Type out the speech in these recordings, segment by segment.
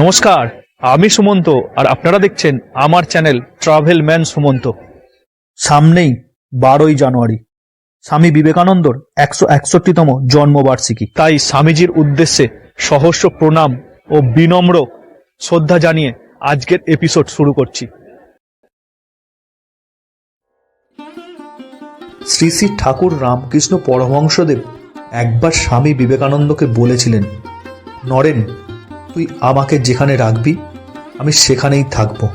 নমস্কার, আমি সুমন্ত আর আপনারা দেখছেন আমার চ্যানেল ট্রাভেল ম্যান সুমন্ত। সামনেই বারোই জানুয়ারি। স্বামী বিবেকানন্দর একশো একষট্টিতম জন্মবার্ষিকী। তাই স্বামীজির উদ্দেশ্যে সহস্র প্রণাম ও বিনম্র শ্রদ্ধা জানিয়ে আজকের এপিসোড শুরু করছি। শ্রী শ্রী ঠাকুর রামকৃষ্ণ পরমহংসদেব একবার স্বামী বিবেকানন্দকে বলেছিলেন, নরেন তুই আমাকে যেখানে রাখবি, আমি সেখানেই থাকব।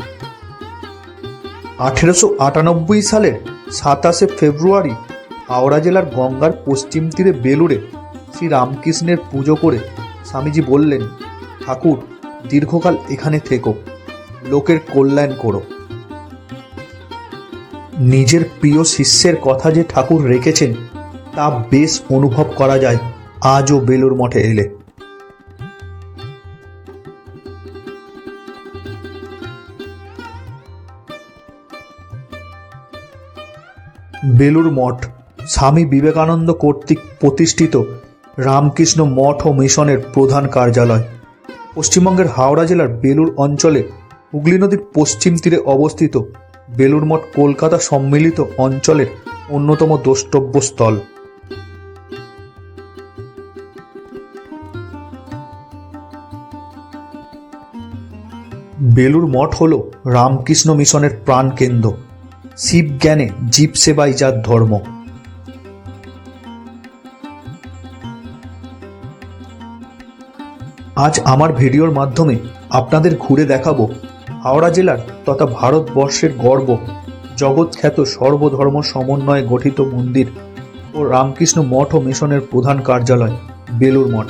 আঠেরোশো আটানব্বই সালের সাতাশে ফেব্রুয়ারি হাওড়া জেলার গঙ্গার পশ্চিম তীরে বেলুড়ে শ্রী রামকৃষ্ণের পুজো করে স্বামীজি বললেন, ঠাকুর, দীর্ঘকাল এখানে থেকো, লোকের কল্যাণ করো। নিজের প্রিয় শিষ্যের কথা যে ঠাকুর রেখেছেন, তা বেশ অনুভব করা যায়। আজও বেলুর মঠে এলে। বেলুর মঠ। স্বামী বিবেকানন্দ কর্তৃক প্রতিষ্ঠিত রামকৃষ্ণ মঠ ও মিশনের প্রধান কার্যালয়। পশ্চিমবঙ্গের হাওড়া জেলার বেলুর অঞ্চলে হুগলি নদীর পশ্চিম তীরে অবস্থিত বেলুর মঠ কলকাতা সম্মিলিত অঞ্চলের অন্যতম দ্রষ্টব্য স্থল। বেলুর মঠ হল রামকৃষ্ণ মিশনের প্রাণকেন্দ্র। শিব জ্ঞানে জীব সেবাই যার ধর্ম। আজ আমার ভিডিওর মাধ্যমে আপনাদের ঘুরে দেখাবো হাওড়া জেলার তথা ভারতবর্ষের গর্ব, জগৎখ্যাত সর্বধর্ম সমন্বয়ে গঠিত মন্দির ও রামকৃষ্ণ মঠ ও মিশনের প্রধান কার্যালয় বেলুর মঠ।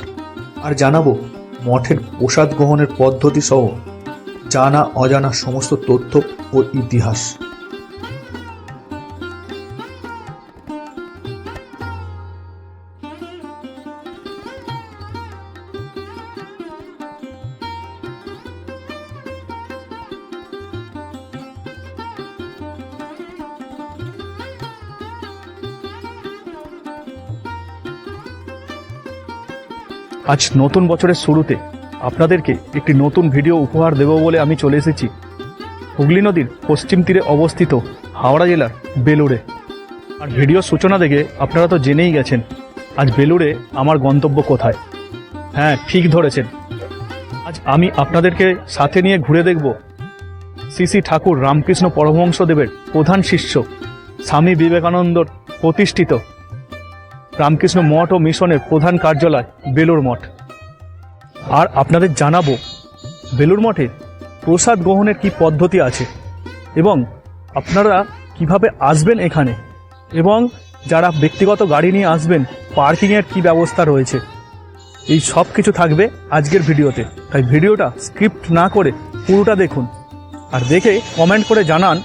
আর জানাব মঠের প্রসাদ গ্রহণের পদ্ধতি সহ জানা অজানা সমস্ত তথ্য ও ইতিহাস। আজ নতুন বছরের শুরুতে আপনাদেরকে একটি নতুন ভিডিও উপহার দেব বলে আমি চলে এসেছি। হুগলি নদীর পশ্চিম তীরে অবস্থিত হাওড়া জেলার বেলুড়ে। আর ভিডিও সূচনা দেখে আপনারা তো জেনেই গেছেন, আজ বেলুড়ে আমার গন্তব্য কোথায়? হ্যাঁ ঠিক ধরেছেন। আজ আমি আপনাদেরকে সাথে নিয়ে ঘুরে দেখব শ্রী ঠাকুর রামকৃষ্ণ পরমহংসদেবের প্রধান শিষ্য, স্বামী বিবেকানন্দর প্রতিষ্ঠিত রামকৃষ্ণ মঠ ও মিশনের প্রধান কার্যালয় বেলুর মঠ। আর আপনাদের জানাব বেলুর মঠে প্রসাদ গ্রহণের কি পদ্ধতি আছে এবং আপনারা কীভাবে আসবেন এখানে এবং যারা ব্যক্তিগত গাড়ি নিয়ে আসবেন, পার্কিংয়ের কি ব্যবস্থা রয়েছে? এই সব কিছু থাকবে আজকের ভিডিওতে। তাই ভিডিওটা স্ক্রিপ্ট না করে পুরোটা দেখুন। আর দেখে কমেন্ট করে জানান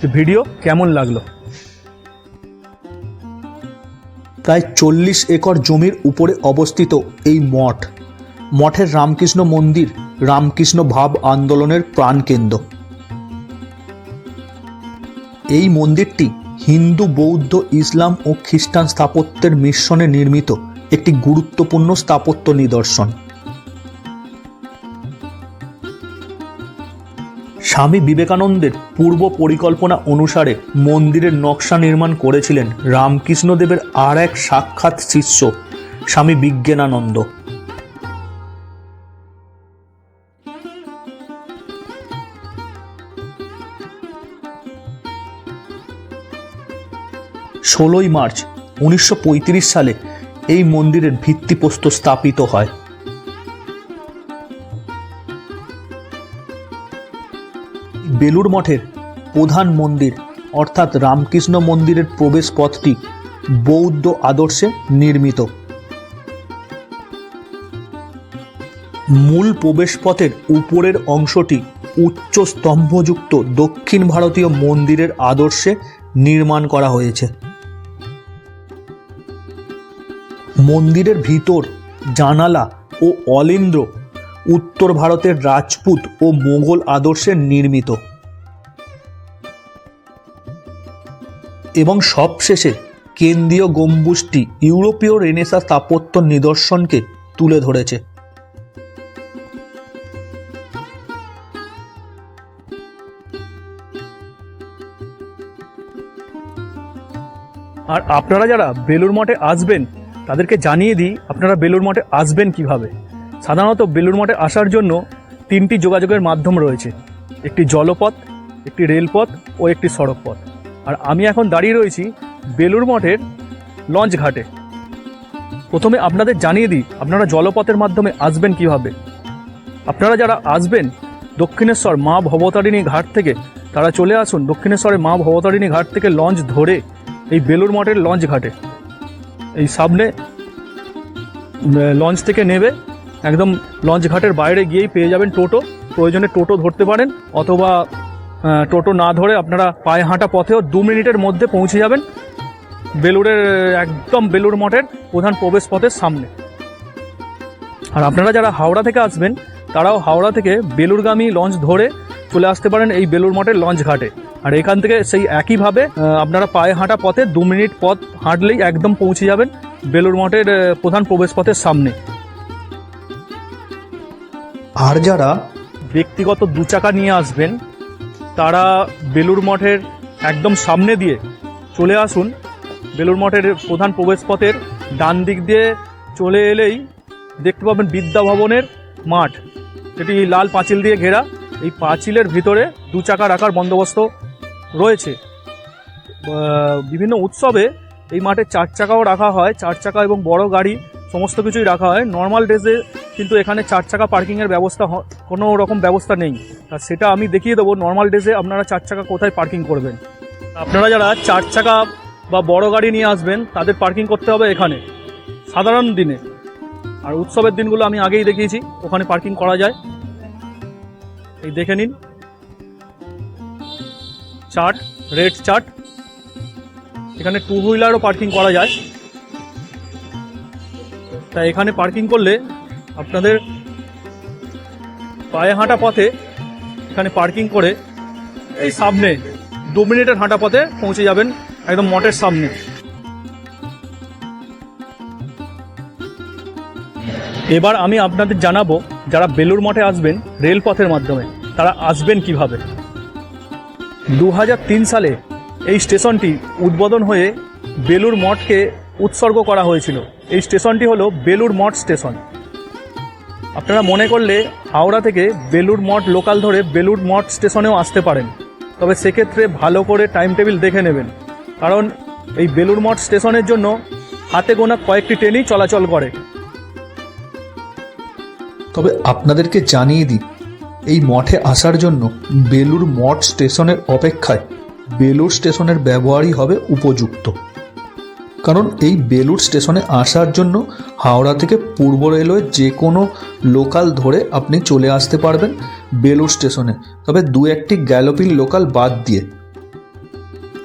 যে ভিডিও কেমন লাগল। প্রায় চল্লিশ একর জমির উপরে অবস্থিত এই মঠ। মঠের রামকৃষ্ণ মন্দির, রামকৃষ্ণ ভাব আন্দোলনের প্রাণকেন্দ্র। এই মন্দিরটি হিন্দু, বৌদ্ধ, ইসলাম ও খ্রিস্টান স্থাপত্যের মিশ্রণে নির্মিত একটি গুরুত্বপূর্ণ স্থাপত্য নিদর্শন। স্বামী বিবেকানন্দের পূর্ব পরিকল্পনা অনুসারে মন্দিরের নকশা নির্মাণ করেছিলেন রামকৃষ্ণদেবের আর এক সাক্ষাৎ শিষ্য, স্বামী বিজ্ঞানানন্দ। ষোলোই মার্চ, উনিশশো পঁয়ত্রিশ সালে এই মন্দিরের ভিত্তিপ্রস্তর স্থাপিত হয়। বেলুর মঠের প্রধান মন্দির, অর্থাৎ রামকৃষ্ণ মন্দিরের প্রবেশ পথটি বৌদ্ধ আদর্শে নির্মিত। মূল প্রবেশপথের উপরের অংশটি উচ্চ স্তম্ভযুক্ত দক্ষিণ ভারতীয় মন্দিরের আদর্শে নির্মাণ করা হয়েছে। মন্দিরের ভিতর জানালা ও অলিন্দ্র উত্তর ভারতের রাজপুত ও মোগল আদর্শে নির্মিত। এবং সবশেষে কেন্দ্রীয় গম্বুজটি ইউরোপীয় রেনেসা স্থাপত্য নিদর্শনকে তুলে ধরেছে। আর আপনারা যারা বেলুর মঠে আসবেন, তাদেরকে জানিয়ে দিই, আপনারা বেলুর মঠে আসবেন কীভাবে। সাধারণত বেলুর মঠে আসার জন্য তিনটি যোগাযোগের মাধ্যম রয়েছে। একটি জলপথ, একটি রেলপথ ও একটি সড়কপথ। আর আমি এখন দাঁড়িয়ে রয়েছি বেলুর মঠের লঞ্চ ঘাটে। প্রথমে আপনাদের জানিয়ে দিই, আপনারা জলপথের মাধ্যমে আসবেন কীভাবে? আপনারা যারা আসবেন, দক্ষিণেশ্বর মা ভবতারিণী ঘাট থেকে, তারা চলে আসুন দক্ষিণেশ্বরের মা ভবতারিণী ঘাট থেকে লঞ্চ ধরে এই বেলুর মঠের লঞ্চ ঘাটে। এই সামনে লঞ্চ থেকে নেবে, একদম লঞ্চ ঘাটের বাইরে গিয়েই পেয়ে যাবেন টোটো। প্রয়োজনে টোটো ধরতে পারেন, অথবা টোটো না ধরে আপনারা পায়ে হাঁটা পথেও দু মিনিটের মধ্যে পৌঁছে যাবেন। বেলুরের একদম বেলুর মঠের প্রধান প্রবেশ পথের সামনে। আর আপনারা যারা হাওড়া থেকে আসবেন তারাও হাওড়া থেকে বেলুরগামী লঞ্চ ধরে চলে আসতে পারেন এই বেলুর মঠের লঞ্চ ঘাটে। আর এখান থেকে সেই একইভাবে আপনারা পায়ে হাঁটা পথে দু মিনিট পথ হাঁটলেই একদম পৌঁছে যাবেন বেলুর মঠের প্রধান প্রবেশ পথের সামনে। আর যারা ব্যক্তিগত দু চাকা নিয়ে আসবেন তারা বেলুর মঠের একদম সামনে দিয়ে চলে আসুন। বেলুর মঠের প্রধান প্রবেশপথের ডান দিক দিয়ে চলে এলেই দেখতে পাবেন বিদ্যা ভবনের মাঠ। যেটি লাল পাঁচিল দিয়ে ঘেরা। এই পাঁচিলের ভিতরে দু চাকা রাখার বন্দোবস্ত রয়েছে। বিভিন্ন উৎসবে এই মাঠে চার চাকাও রাখা হয়। চার চাকা এবং বড় গাড়ি সমস্ত কিছুই রাখা হয়। নর্মাল ডেজে কিন্তু এখানে চার চাকা পার্কিংয়ের ব্যবস্থা কোনো রকম ব্যবস্থা নেই। আর সেটা আমি দেখিয়ে দেবো নর্মাল ডেজে আপনারা চার চাকা কোথায় পার্কিং করবেন। আপনারা যারা চার চাকা বা বড় গাড়ি নিয়ে আসবেন, তাদের পার্কিং করতে হবে এখানে, সাধারণ দিনে। আর উৎসবের দিনগুলো আমি আগেই দেখিয়েছি, ওখানে পার্কিং করা যায়। এই দেখে নিন। চার্ট রেড চার্ট এখানে টু হুইলারও পার্কিং করা যায়। তা এখানে পার্কিং করলে আপনাদের পায়ে হাঁটা পথে এখানে পার্কিং করে এই সামনে দু মিনিটের হাঁটা পথে পৌঁছে যাবেন একদম মঠের সামনে। এবার আমি আপনাদের জানাব যারা বেলুর মঠে আসবেন রেলপথের মাধ্যমে, তারা আসবেন কীভাবে। দু হাজার তিন সালে এই স্টেশনটি উদ্বোধন হয়ে বেলুর মঠকে উৎসর্গ করা হয়েছিল। এই স্টেশনটি হলো বেলুর মঠ স্টেশন। আপনারা মনে করলে হাওড়া থেকে বেলুর মঠ লোকাল ধরে বেলুর মঠ স্টেশনেও আসতে পারেন। তবে সেক্ষেত্রে ভালো করে টাইম টেবিল দেখে নেবেন। কারণ এই বেলুর মঠ স্টেশনের জন্য হাতে গোনা কয়েকটি ট্রেনই চলাচল করে। তবে আপনাদেরকে জানিয়ে দিই, এই মঠে আসার জন্য বেলুর মঠ স্টেশনের অপেক্ষায় বেলুর স্টেশনের ব্যবহারই হবে উপযুক্ত। কারণ এই বেলুর স্টেশনে আসার জন্য হাওড়া থেকে পূর্ব রেলওয়ে যে কোনো লোকাল ধরে আপনি চলে আসতে পারবেন বেলুর স্টেশনে। তবে দু একটি গ্যালোপিন লোকাল বাদ দিয়ে।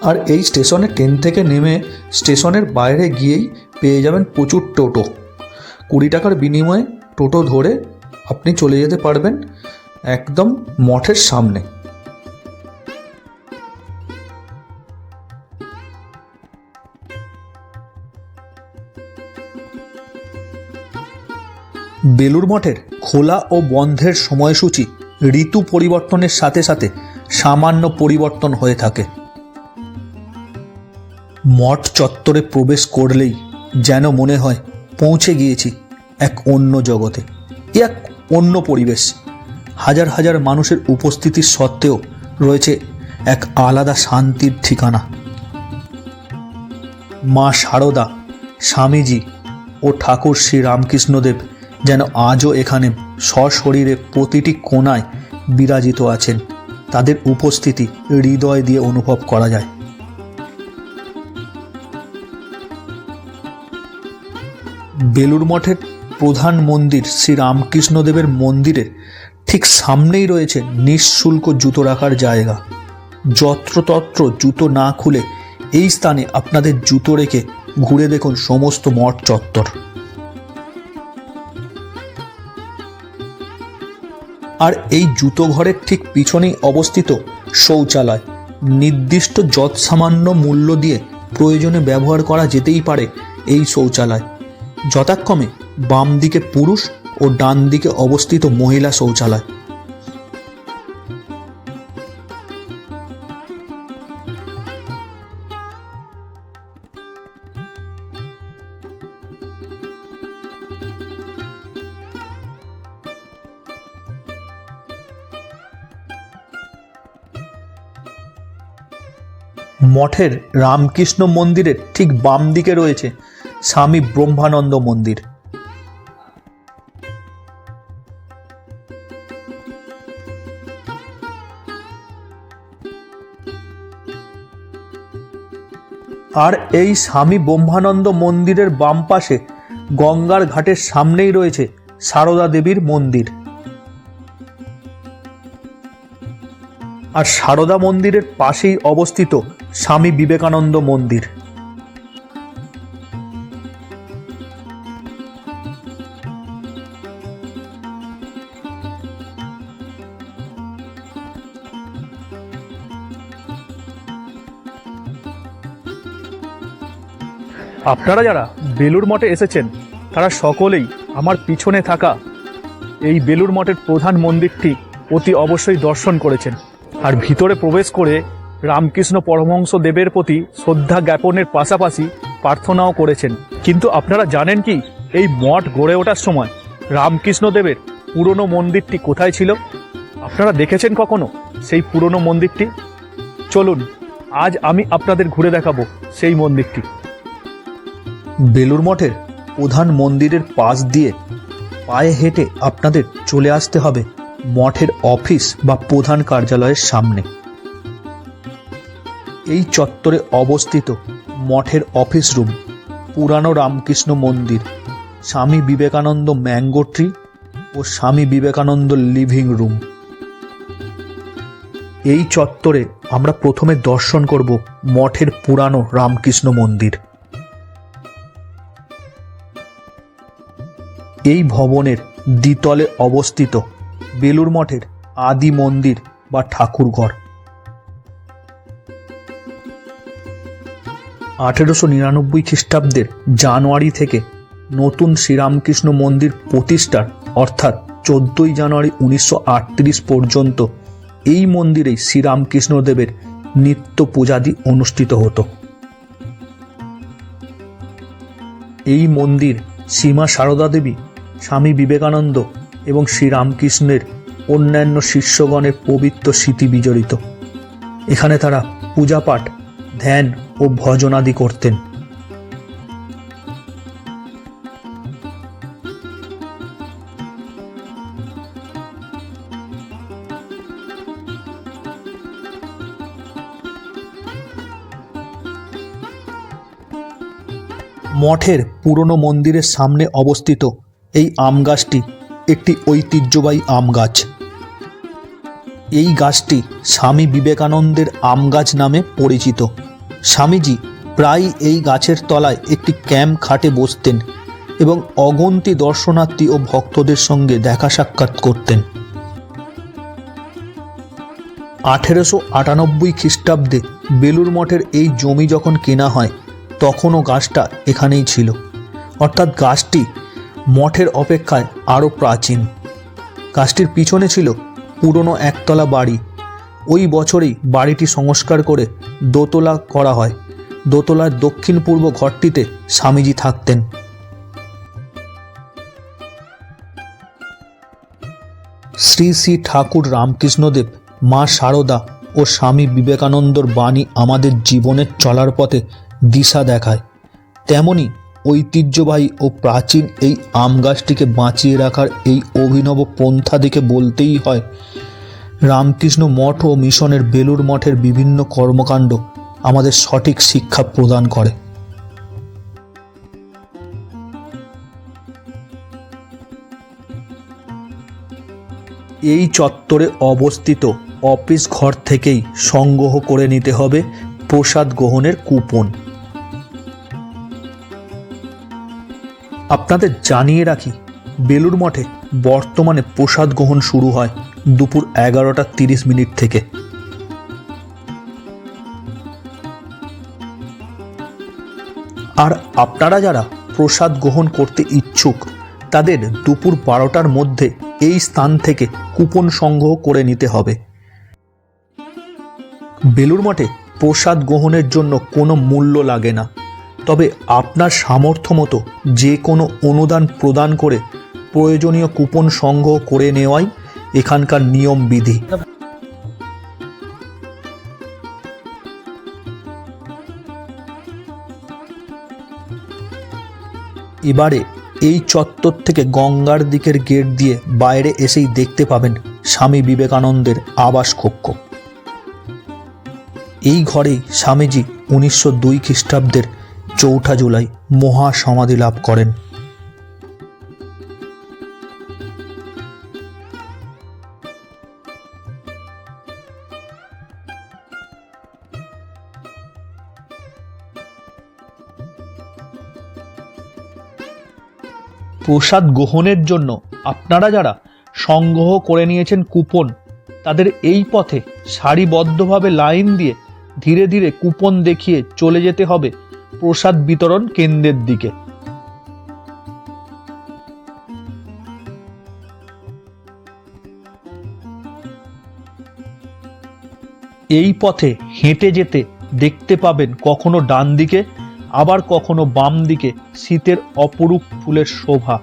আর এই স্টেশনে ট্রেন থেকে নেমে স্টেশনের বাইরে গিয়েই পেয়ে যাবেন প্রচুর টোটো। কুড়ি টাকার বিনিময়ে টোটো ধরে আপনি চলে যেতে পারবেন একদম মঠের সামনে। বেলুর মঠের খোলা ও বন্ধের সময়সূচি ঋতু পরিবর্তনের সাথে সাথে সামান্য পরিবর্তন হয়ে থাকে। মঠ চত্বরে প্রবেশ করলেই যেন মনে হয় পৌঁছে গিয়েছি এক অন্য জগতে এক অন্য পরিবেশ। হাজার হাজার মানুষের উপস্থিতির সত্ত্বেও রয়েছে এক আলাদা শান্তির ঠিকানা। মা শারদা স্বামীজি ও ঠাকুর শ্রী রামকৃষ্ণদেব যেন আজও এখানে সশরীরে প্রতিটি কোণায় বিরাজিত আছেন। তাদের উপস্থিতি হৃদয় দিয়ে অনুভব করা যায়। বেলুর মঠের প্রধান মন্দির শ্রী রামকৃষ্ণদেবের মন্দিরের ঠিক সামনেই রয়েছে নিঃশুল্ক জুতো রাখার জায়গা। যত্রতত্র জুতো না খুলে এই স্থানে আপনাদের জুতো রেখে ঘুরে দেখুন সমস্ত মঠ চত্বর। আর এই জুতো ঘরের ঠিক পিছনেই অবস্থিত শৌচালয়। নির্দিষ্ট যৎসামান্য মূল্য দিয়ে প্রয়োজনে ব্যবহার করা যেতেই পারে এই শৌচালয়। যথাক্রমে বাম দিকে পুরুষ ও ডান দিকে অবস্থিত মহিলা শৌচালয়। মঠের রামকৃষ্ণ মন্দিরের ঠিক বাম দিকে রয়েছে স্বামী ব্রহ্মানন্দ মন্দির। আর এই স্বামী ব্রহ্মানন্দ মন্দিরের বাম পাশে গঙ্গার ঘাটের সামনেই রয়েছে সারদা দেবীর মন্দির। আর সারদা মন্দিরের পাশেই অবস্থিত স্বামী বিবেকানন্দ মন্দির। আপনারা যারা বেলুর মঠে এসেছেন, তারা সকলেই আমার পিছনে থাকা এই বেলুর মঠের প্রধান মন্দিরটি অতি অবশ্যই দর্শন করেছেন। আর ভিতরে প্রবেশ করে রামকৃষ্ণ পরমহংস দেবের প্রতি শ্রদ্ধা জ্ঞাপনের পাশাপাশি প্রার্থনাও করেছেন। কিন্তু আপনারা জানেন কি, এই মঠ গড়ে ওঠার সময় রামকৃষ্ণ দেবের পুরনো মন্দিরটি কোথায় ছিল? আপনারা দেখেছেন কখনো সেই পুরনো মন্দিরটি? চলুন, আজ আমি আপনাদের ঘুরে দেখাবো সেই মন্দিরটি। বেলুর মঠের প্রধান মন্দিরের পাশ দিয়ে পায়ে হেঁটে আপনাদের চলে আসতে হবে মঠের অফিস বা প্রধান কার্যালয়ের সামনে। এই চত্বরে অবস্থিত মঠের অফিস রুম, পুরানো রামকৃষ্ণ মন্দির, স্বামী বিবেকানন্দ ম্যাঙ্গো ট্রি ও স্বামী বিবেকানন্দ লিভিং রুম। এই চত্বরে আমরা প্রথমে দর্শন করব মঠের পুরানো রামকৃষ্ণ মন্দির। এই ভবনের দ্বিতলে অবস্থিত বেলুর মঠের আদি মন্দির বা ঠাকুরঘর। আঠেরোশো নিরানব্বই খ্রিস্টাব্দের জানুয়ারি থেকে নতুন শ্রীরামকৃষ্ণ মন্দির প্রতিষ্ঠার, অর্থাৎ চোদ্দই জানুয়ারি উনিশশো আটত্রিশ পর্যন্ত এই মন্দিরেই শ্রীরামকৃষ্ণদেবের নিত্য পূজাদি অনুষ্ঠিত হতো। এই মন্দির সীমা সারদা দেবী, স্বামী বিবেকানন্দ এবং শ্রীরামকৃষ্ণের অন্যান্য শিষ্যগণের পবিত্র স্মৃতি বিজড়িত। এখানে তারা পূজাপাঠ ধ্যান ও ভজনাদি করতেন। মঠের পুরনো মন্দিরের সামনে অবস্থিত এই আম গাছটি একটি ঐতিহ্যবাহী আম গাছ। এই গাছটি স্বামী বিবেকানন্দের আম গাছ নামে পরিচিত। স্বামীজি প্রায় এই গাছের তলায় একটি ক্যাম্প খাটে বসতেন এবং অগন্তি দর্শনার্থী ও ভক্তদের সঙ্গে দেখা সাক্ষাৎ করতেন। আঠেরোশো আটানব্বই খ্রিস্টাব্দে বেলুর মঠের এই জমি যখন কেনা হয়, তখনও গাছটা এখানেই ছিল। অর্থাৎ গাছটি মঠের অপেক্ষায় আরও প্রাচীন। গাছটির পিছনে ছিল পুরনো একতলা বাড়ি। ওই বছরেই বাড়িটি সংস্কার করে দোতলা করা হয়। দোতলার দক্ষিণ পূর্ব ঘরটিতে স্বামীজি থাকতেন। শ্রী শ্রী ঠাকুর রামকৃষ্ণদেব, মা শারদা ও স্বামী বিবেকানন্দর বাণী আমাদের জীবনের চলার পথে দিশা দেখায়। তেমনি ঐতিহ্যবাহী ও প্রাচীন এই আম গাছটিকে বাঁচিয়ে রাখার এই অভিনব পন্থা দেখে বলতেই হয় রামকৃষ্ণ মঠ ও মিশনের বেলুর মঠের বিভিন্ন কর্মকাণ্ড আমাদের সঠিক শিক্ষা প্রদান করে। এই চত্বরে অবস্থিত অফিস ঘর থেকেই সংগ্রহ করে নিতে হবে প্রসাদ গ্রহণের কুপন। আপনাদের জানিয়ে রাখি বেলুর মঠে বর্তমানে প্রসাদ গ্রহণ শুরু হয় দুপুর এগারোটা তিরিশ মিনিট থেকে। আর আপনারা যারা প্রসাদ গ্রহণ করতে ইচ্ছুক, তাদের দুপুর বারোটার মধ্যে এই স্থান থেকে কুপন সংগ্রহ করে নিতে হবে। বেলুর মঠে প্রসাদ গ্রহণের জন্য কোনো মূল্য লাগে না। তবে আপনার সামর্থ্য মতো যে কোনো অনুদান প্রদান করে প্রয়োজনীয় কুপন সংগ্রহ করে নেওয়াই এখানকার নিয়ম বিধি। এবারে এই চত্বর থেকে গঙ্গার দিকের গেট দিয়ে বাইরে এসেই দেখতে পাবেন স্বামী বিবেকানন্দের আবাস কক্ষ। এই ঘরেই স্বামীজি উনিশশো দুই খ্রিস্টাব্দের চৌঠা জুলাই মহাসমাধি লাভ করেন। প্রসাদ গ্রহণের জন্য আপনারা যারা সংগ্রহ করে নিয়েছেন কুপন, তাদের এই পথে সারিবদ্ধভাবে লাইন দিয়ে ধীরে ধীরে কুপন দেখিয়ে চলে যেতে হবে প্রসাদ বিতরণ কেন্দ্রের দিকে। এই পথে হেঁটে যেতে দেখতে পাবেন কখনো ডান দিকে আবার কখনো বাম দিকে শীতের অপরূপ ফুলের শোভা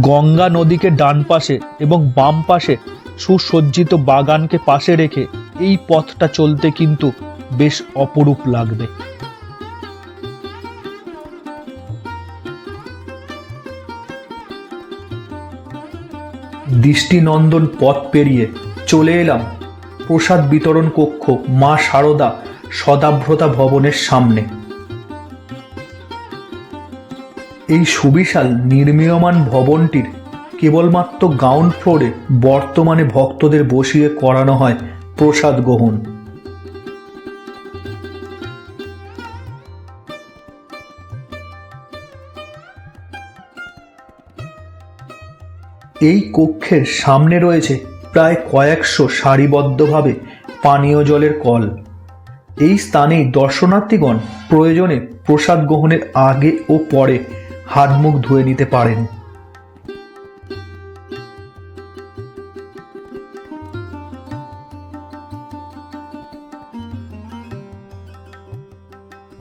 গঙ্গা নদীকে ডান পাশে এবং বাম পাশে সুসজ্জিত বাগানকে পাশে রেখে এই পথটা চলতে কিন্তু বেশ অপরূপ লাগবে। দৃষ্টিনন্দন পথ পেরিয়ে চলে এলাম প্রসাদ বিতরণ কক্ষ মা শারদা সদাভ্রতা ভবনের সামনে। এই সুবিশাল নির্মীয়মান ভবনটির কেবলমাত্র গ্রাউন্ড ফ্লোরে বর্তমানে ভক্তদের বসিয়ে করানো হয় প্রসাদ গ্রহণ। এই কক্ষের সামনে রয়েছে প্রায় কয়েকশো সারিবদ্ধভাবে পানীয় জলের কল। এই স্থানেই দর্শনার্থীগণ প্রয়োজনে প্রসাদ গ্রহণের আগে ও পরে হাত মুখ ধুয়ে নিতে পারেন।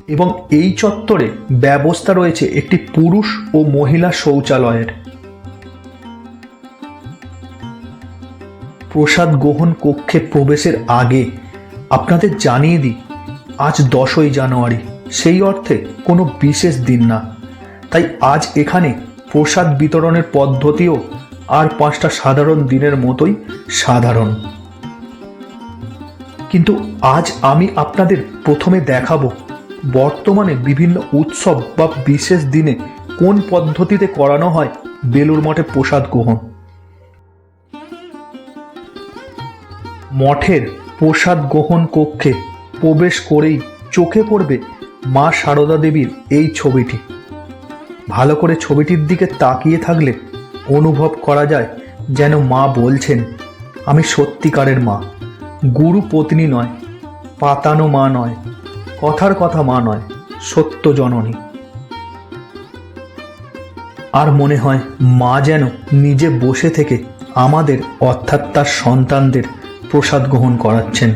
এবং এই চত্বরে ব্যবস্থা রয়েছে একটি পুরুষ ও মহিলা শৌচালয়ের। প্রসাদ গ্রহণ কক্ষে প্রবেশের আগে আপনাদের জানিয়ে দিই, আজ দশই জানুয়ারি, সেই অর্থে কোনো বিশেষ দিন না। তাই আজ এখানে প্রসাদ বিতরণের পদ্ধতিও আর পাঁচটা সাধারণ দিনের মতোই সাধারণ। কিন্তু আজ আমি আপনাদের প্রথমে দেখাবো বর্তমানে বিভিন্ন উৎসব বা বিশেষ দিনে কোন পদ্ধতিতে করানো হয় বেলুর মঠে প্রসাদ গ্রহণ। মঠের প্রসাদ গ্রহণ কক্ষে প্রবেশ করেই চোখে পড়বে মা সারদা দেবীর এই ছবিটি। ভালো করে ছবিটির দিকে তাকিয়ে থাকলে অনুভব করা যায় যেন মা বলছেন, আমি সত্যিকারের মা। গুরু পত্নী নয়, পাতানো মা নয়, কথার কথা মা নয়, সত্য জননী। আর মনে হয় মা যেন নিজে বসে থেকে আমাদের অর্থাৎ তার সন্তানদের প্রসাদ গ্রহণ করাচ্ছেন।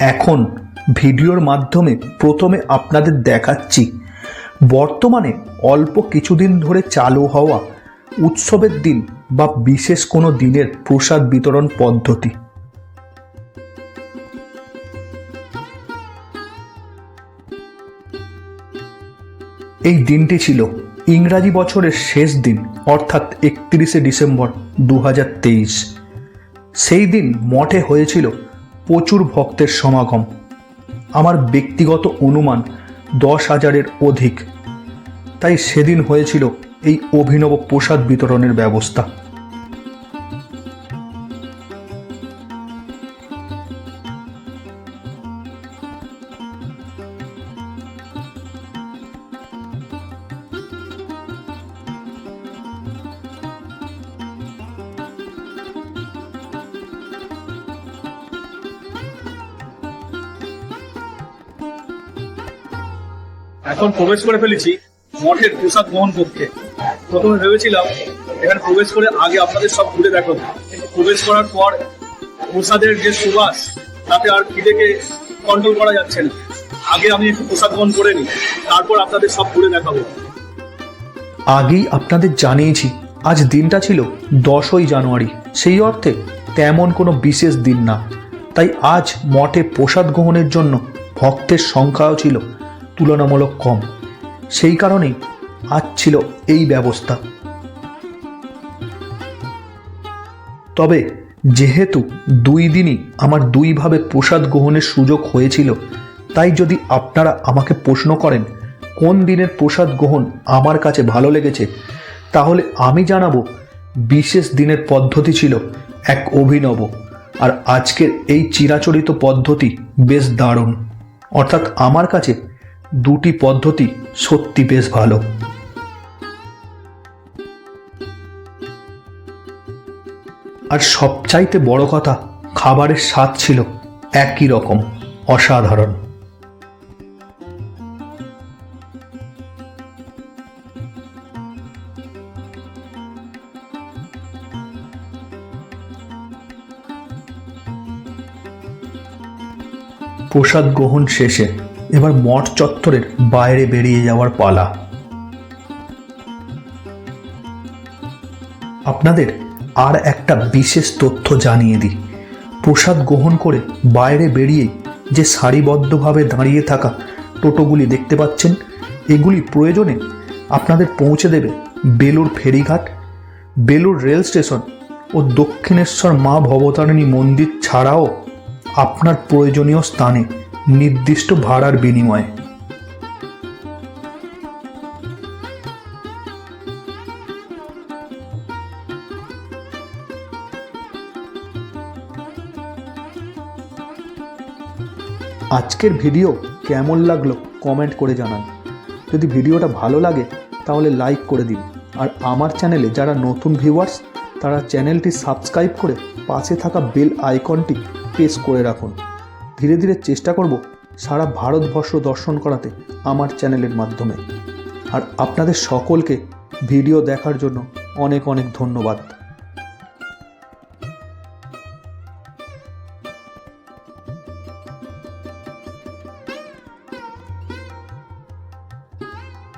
এখন ভিডিওর মাধ্যমে প্রথমে আপনাদের দেখাচ্ছি। বর্তমানে অল্প কিছুদিন ধরে চালু হওয়া উৎসবের দিন বা বিশেষ কোনো দিনের প্রসাদ বিতরণ পদ্ধতি। এই দিনটি ছিল ইংরাজি বছরের শেষ দিন, অর্থাৎ একত্রিশে ডিসেম্বর দু হাজার তেইশ। সেই দিন মঠে হয়েছিল প্রচুর ভক্তের সমাগম। আমার ব্যক্তিগত অনুমান দশ হাজারের অধিক। তাই সেদিন হয়েছিল এই অভিনব প্রসাদ বিতরণের ব্যবস্থা। এখন প্রবেশ করে ফেলেছি মঠের প্রসাদ গ্রহণ করতে। প্রথমে ভেবেছিলাম, এখানে প্রবেশ করে আগে আপনাদের সব ঘুরে দেখো প্রবেশ করার পর প্রসাদের যে সুবাস, তাতে আর খিদেকে কন্ট্রোল করা যাচ্ছে না। আগে আমি একটু প্রসাদ গ্রহণ করে নিই, তারপর আপনাদের সব ঘুরে দেখাবো। আগেই আপনাদের জানিয়েছি, আজ দিনটা ছিল দশই জানুয়ারি। সেই অর্থে তেমন কোনো বিশেষ দিন না। তাই আজ মঠে প্রসাদ গ্রহণের জন্য ভক্তের সংখ্যাও ছিল তুলনামূলক কম। সেই কারণেই আজ ছিল এই ব্যবস্থা। তবে যেহেতু দুই দিনই আমার দুইভাবে প্রসাদ গ্রহণের সুযোগ হয়েছিল, তাই যদি আপনারা আমাকে প্রশ্ন করেন, কোন দিনের প্রসাদ গ্রহণ আমার কাছে ভালো লেগেছে, তাহলে আমি জানাব বিশেষ দিনের পদ্ধতি ছিল এক অভিনব, আর আজকের এই চিরাচরিত পদ্ধতি বেশ দারুণ। অর্থাৎ আমার কাছে দুটি পদ্ধতি সত্যি বেশ ভালো। আর সবচাইতে বড় কথা, খাবারের স্বাদ ছিল একই রকম, অসাধারণ। প্রসাদ গ্রহণ শেষে এবার মঠ চত্বরের বাইরে বেরিয়ে যাওয়ার পালা। আপনাদের আর একটা বিশেষ তথ্য জানিয়ে দিই। প্রসাদ গ্রহণ করে বাইরে বেরিয়েই যে সারিবদ্ধভাবে দাঁড়িয়ে থাকা টোটোগুলি দেখতে পাচ্ছেন, এগুলি প্রয়োজনে আপনাদের পৌঁছে দেবে বেলুর ফেরিঘাট বেলুর রেল স্টেশন ও দক্ষিণেশ্বর মা ভবতারিণী মন্দির ছাড়াও আপনার প্রয়োজনীয় স্থানে নির্দিষ্ট ভাড়ার বিনিময়ে। আজকের ভিডিও কেমন লাগল কমেন্ট করে জানান। যদি ভিডিওটা ভালো লাগে, তাহলে লাইক করে দিন। আর আমার চ্যানেলে যারা নতুন ভিউয়ার্স তারা চ্যানেলটি সাবস্ক্রাইব করে পাশে থাকা বেল আইকনটি প্রেস করে রাখুন। ধীরে ধীরে চেষ্টা করব সারা ভারতবর্ষ দর্শন করাতে আমার চ্যানেলের মাধ্যমে। আর আপনাদের সকলকে ভিডিও দেখার জন্য অনেক অনেক ধন্যবাদ।